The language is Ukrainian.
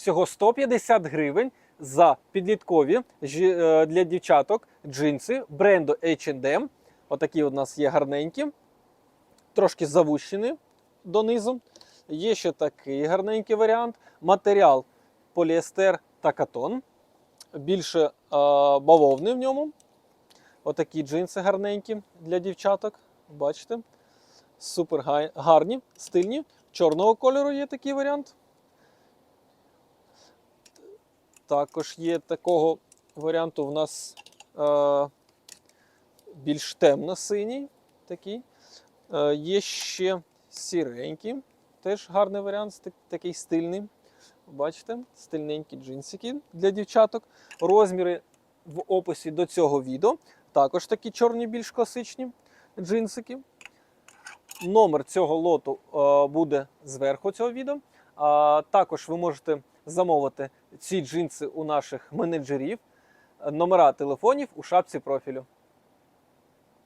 всього 150 гривень за підліткові е, для дівчаток джинси бренду H&M. Отакі у нас є гарненькі, трошки завущені донизу. Є ще такий гарненький варіант. Матеріал поліестер та катон. Більше е, бавовни в ньому. Отакі джинси гарненькі для дівчаток. Бачите? Супер гарні, стильні. Чорного кольору є такий варіант. Також є такого варіанту в нас е, більш темно-синій. Такий. Е, є ще сіренький. Теж гарний варіант, такий стильний. Бачите, стильненькі джинсики для дівчаток. Розміри в описі до цього відео. Також такі чорні, більш класичні джинсики. Номер цього лоту е, буде зверху цього відео. А також ви можете замовити ці джинси у наших менеджерів. Номера телефонів у шапці профілю.